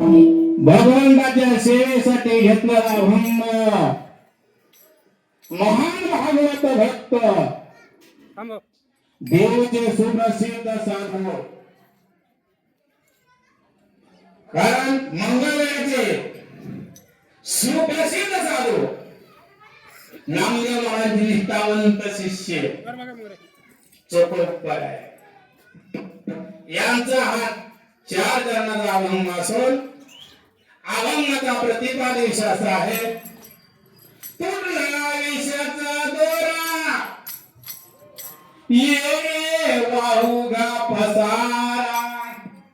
भगवंताच्या सेवेसाठी घेतलेला भंग महान भागवत भक्त. देवचे सुप्रसिद्ध साधू. कारण मंगळवेळचे सुप्रसिद्ध साधू. नामदेव महाराज निष्ठावंत शिष्य. कर बघा मग रे. चोपडोत्तर आहे यांचा हा चार चरणाचा अभंग असून अभंगाचा प्रतिपादिक शास्त्र आहे. विषाचा दोरा. ये पसारा.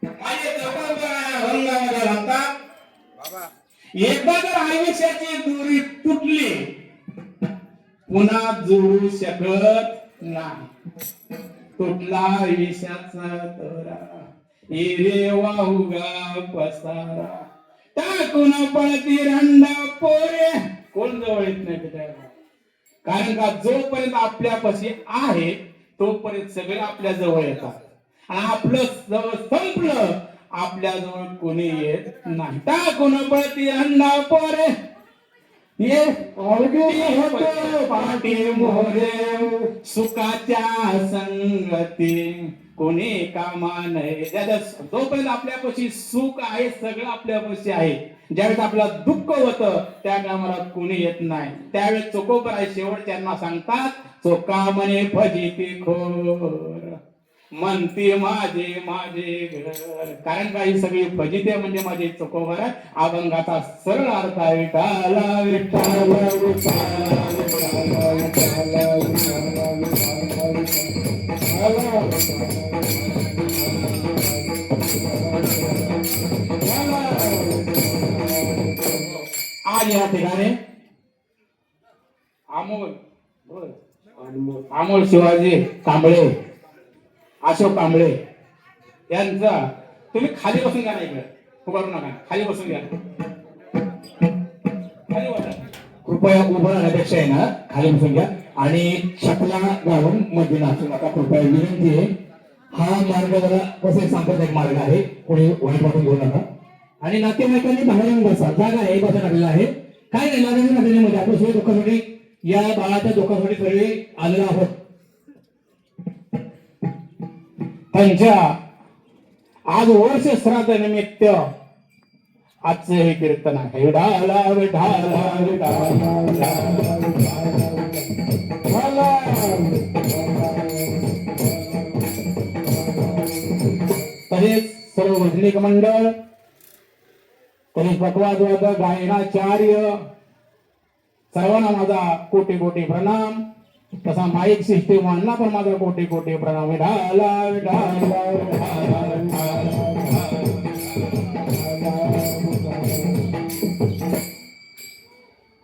माझे अभंगामध्ये म्हणतात एकदा जर आयुष्याची दुरी तुटली पुन्हा जोडू शकत नाही. तुटला विषाचा तोरा हिरे वाहुगा पसारा. टाकून पळती रंडा पोरे. कोण जवळ येत नाही त्याच्या कारण का जोपर्यंत आपल्यापाशी आहे तोपर्यंत सगळे आपल्या जवळ येतात. आणि आपलं जवळ संपलं आपल्या जवळ कोणी येत नाही. टाकून पळती अंडा पोरे. ये पाठी मोरे. सुखाच्या संगती. कोणी कामा नये. जोपर्यंत आपल्यापाशी सुख आहे सगळं आपल्यापाशी आहे. ज्यावेळेस आपल्याला दुःख होतं त्या कामाला कोणी येत नाही. त्यावेळेस चोकोबर आहे शेवट त्यांना सांगतात चोका म्हणे फजिती खोर. म्हणते माझे माझे घर. कारण का ही सगळी फजिते म्हणजे माझे चोकोबर? आहे अभंगाचा सरळ अर्थ आहे विठाला विठाला विठाला आज या ठिकाणी अमोल. अमोल शिवाजी कांबळे. अशोक कांबळे. यांचा तुम्ही खाली बसून घ्या ना इकडे. उभारू नका. खाली बसून घ्या. खाली बसा. कृपया उभं राहण्यापेक्षा आहे ना खाली बसून घ्या. आणि शकला गावून मध्ये नाचू नका. कृपया विनंती आहे. हा मार्ग जरा कसे सांप्रदायिक मार्ग आहे. कोणी वाईट वाटून घेऊ नका. आणि नातेवाईकांनी बाहेर येऊन बसा जागा आहे बसा टाकलेला आहे. काय नाही माझ्या ना आपण सोयी दुःखासाठी या बाळाच्या दुःखासाठी सर्व आलेलो आहोत. त्यांच्या आज वर्ष श्राद्ध निमित्त आजचं हे कीर्तन आहे. विठाला तसेच सर्व वैज्ञानिक मंडळ तसेच पकवाद गायनाचार्य. सर्वांना माझा कोटी कोटी प्रणाम. तसा माईक सिस्टीम अण्णा पण माझा कोटी कोटी प्रणाम विठाला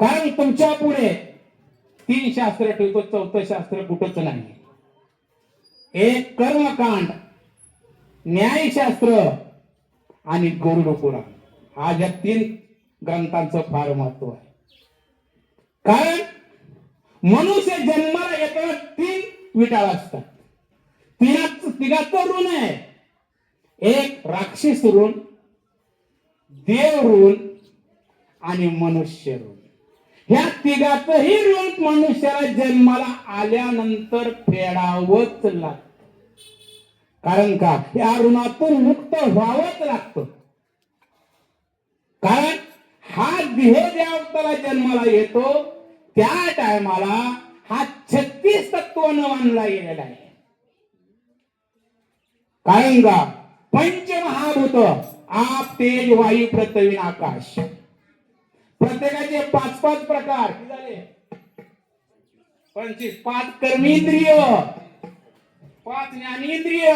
कारण तुमच्यापुढे तीन शास्त्र ठेवतो चौथं शास्त्र कुठंच नाही. एक कर्मकांड न्यायशास्त्र आणि गरुड पुराण हा या तीन ग्रंथांचं फार महत्त्व आहे. कारण मनुष्य जन्माला येताना तीन विटाळ असतात. तिघाच तिघाचं ऋण आहे. एक राक्षस ऋण देव ऋण आणि मनुष्य ऋण. ह्या तिघाचंही ऋण मनुष्याला जन्माला आल्यानंतर फेडावंच लागतं. कारण का? या ऋणातून मुक्त व्हावंच लागतं. कारण हा देह ज्या जन्माला येतो त्या टायमाला हा छत्तीस तत्वानं मानला गेलेला आहे. कारण का? पंचमहाभूत आप तेज वायू पृथ्वी आकाश. प्रत्येकाचे पाच पाच प्रकार. झाले? पंचवीस. पाच कर्मेंद्रिय. पाच ज्ञानेंद्रिय.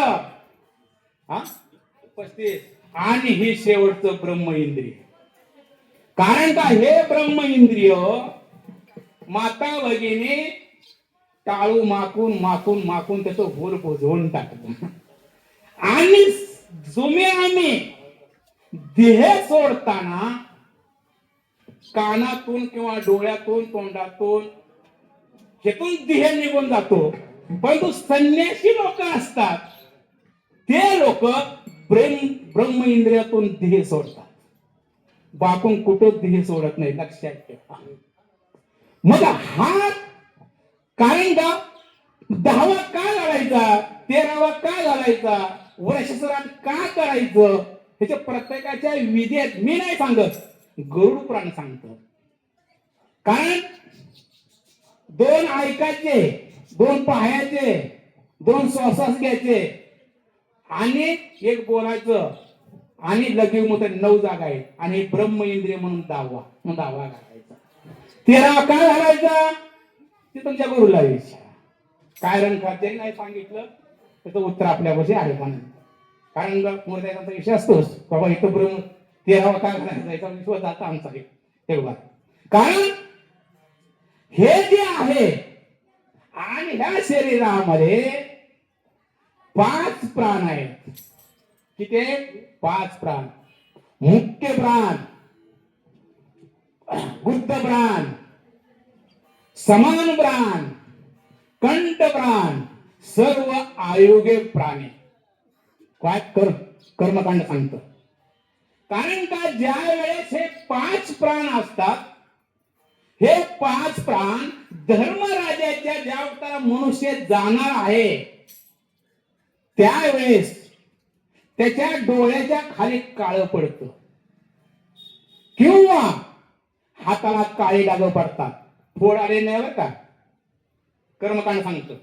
हा? पस्तीस. आणि हे शेवटचं ब्रह्म इंद्रिय. कारण का हे ब्रह्म इंद्रिय माता भगिनी टाळू माकून माकून माकून त्याचं होल बुजवून टाकत आणि जुमे आम्ही देह सोडताना कानातून किंवा डोळ्यातून तोंडातून हेतून देह निघून जातो. परंतु संन्यासी लोक असतात. ते लोक ब्रह्म ब्रह्म इंद्रियातून देह सोडतात. बापून कुठंच हे सोडत नाही लक्षात ठेवा. मग हा कारण का दहावा का घालायचा तेरावा का घालायचा वर्षसरात का करायचं ह्याच्या प्रत्येकाच्या विधेयक मी नाही सांगत गरुड पुराण सांगत. कारण दोन ऐकायचे दोन पाहायचे दोन श्वासास घ्यायचे आणि एक बोलायचं. आणि लगे मग नऊ जागा आहेत. आणि ब्रह्म इंद्रिय म्हणून दावा म्हणून दावा घालायचा तेरा काय घालायचा. ते तुमच्या गुरुला विचारा काय रंग खाते नाही सांगितलं त्याचं उत्तर आपल्यापाशी आहे म्हणून कारण मोरद्याचा विषय असतोच. बाबा इथं ब्रह्म तेरावा काय घालायचा. याचा विश्वास आता आमचा आहे. तेव्हा कारण हे जे आहे आणि ह्या शरीरामध्ये पाच प्राण आहेत. किती? पाच प्राण. मुख्य प्राण. गुप्त प्राण. समान प्राण. कंठ प्राण. सर्व आयोगे प्राणी. काय कर कर्मकांड सांगत. कारण का ज्या वेळेस हे पाच प्राण असतात हे पाच प्राण धर्मराजाच्या ज्या अवतारा मनुष्य जाणार आहे त्यावेळेस त्याच्या डोळ्याच्या खाली काळं पडत. किंवा हाताला काळे डाग पडतात. फोड आले नाही बरं का? कर्मकांड सांगतो.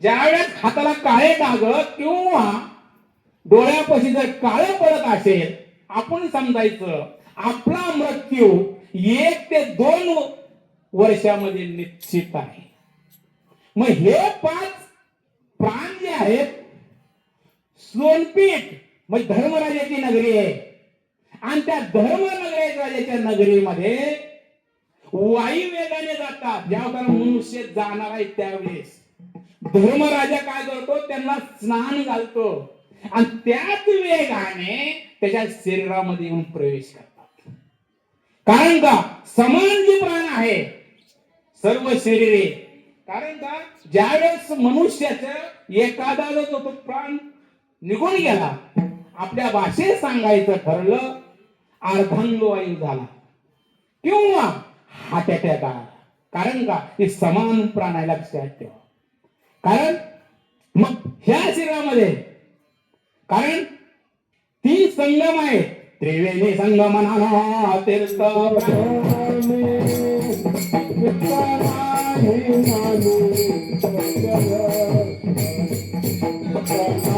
ज्यावेळेस हाताला काळे डाग किंवा डोळ्यापाशी जर काळं पडत असेल आपण समजायचं आपला मृत्यू एक ते दोन वर्षामध्ये निश्चित आहे. मग हे पाच प्राण जे आहेत सोनपीठ म्हणजे धर्मराजाची नगरी आहे. आणि त्या धर्मराजाच्या नगरीमध्ये वायू वेगाने जातात. ज्यावर मनुष्य जाणार आहे त्यावेळेस. धर्मराजा काय करतो? त्यांना स्नान घालतो. आणि त्याच वेगाने त्याच्या शरीरामध्ये येऊन प्रवेश करतात. कारण का? समान जे प्राण आहे सर्व शरीरे. कारण का? ज्यावेळेस मनुष्याचं एखादा जो तो प्राण निघून गेला. आपल्या भाषेत सांगायचं ठरलं अर्धांगवायू झाला. किंवा हार्ट अटॅक आला कारण का? हे समान प्राण लक्षात ठेवा कारण मग ह्या शरीरामध्ये कारण ती संगम आहे. त्रिवेणी संगमना तीर्थ त्रिवेणी